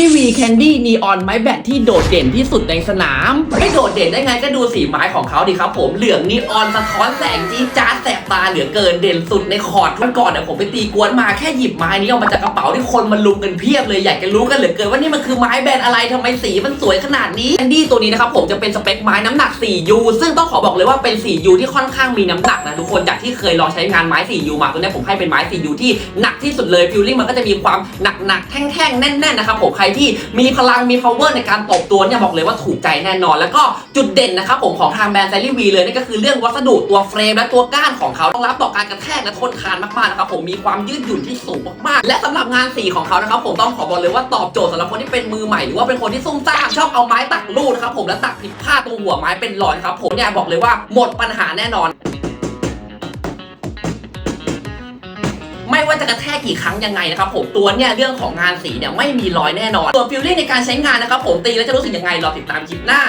ลี่วีแคนดี้นีออนไม้แบตที่โดดเด่นที่สุดในสนาม ไม่โดดเด่นได้ไงก็ดูสีไม้ของเขาดิครับผมเหลืองนีออนสะท้อนแสงจี๊ดจ๊าแสบตาเหลือเกินเด่นสุดในคอร์ดวันก่อนเนี่ยผมไปตีกวนมาแค่หยิบไม้นี้ออกมาจากกระเป๋าที่คนมันลุมกันเพียบเลยอยากจะรู้กันเหลือเกินว่านี่มันคือไม้แบรนด์อะไรทำไมสีมันสวยขนาดนี้แคนดี้ตัวนี้นะครับผมจะเป็นสเปคไม้น้ำหนัก 4U ซึ่งต้องขอบอกเลยว่าเป็น 4U ที่ค่อนข้างมีน้ำหนักนะทุกคนจากที่เคยลองใช้งานไม้ 4U มาตัวนี้ผมให้เป็นไม้ 4U ที่หนักที่สุดเลยฟิลลิ่งมันก็จะมีความหนักหนักๆแท่งๆแน่นๆนะครับผมใครที่มีพลังมี power ในการตบตัวเนี่ยบอกเลยว่าถูกใจแน่นอน แล้วก็จุดเด่นนะครับผมของทางแบรนด์ไซรีวีเลยนั่นก็คือเรื่องวัสดุตัวเฟรมและตัวก้านของเขาต้องรับต่อการกระแทกและทนทานมากๆนะครับผมมีความยืดหยุ่นที่สูงมากๆ และสำหรับงานสีของเขานะครับผมต้องขอบอกเลยว่าตอบโจทย์สำหรับคนที่เป็นมือใหม่หรือว่าเป็นคนที่ซุ่มซ่ามชอบเอาไม้ตักลูกนะครับผมและตักผิดพลาดตรงหัวไม้เป็นรอยครับผมเนี่ยบอกเลยว่าหมดปัญหาแน่นอน ไม่ว่าจะกระแทกกี่ครั้งยังไงนะครับผมตัวเนี่ยเรื่องของงานสีเนี่ยไม่มีรอยแน่นอนส่วนฟิลลิ่งในการใช้งานนะครับผมตีแล้วจะรู้สึกยังไงรอติดตามคลิปหน้า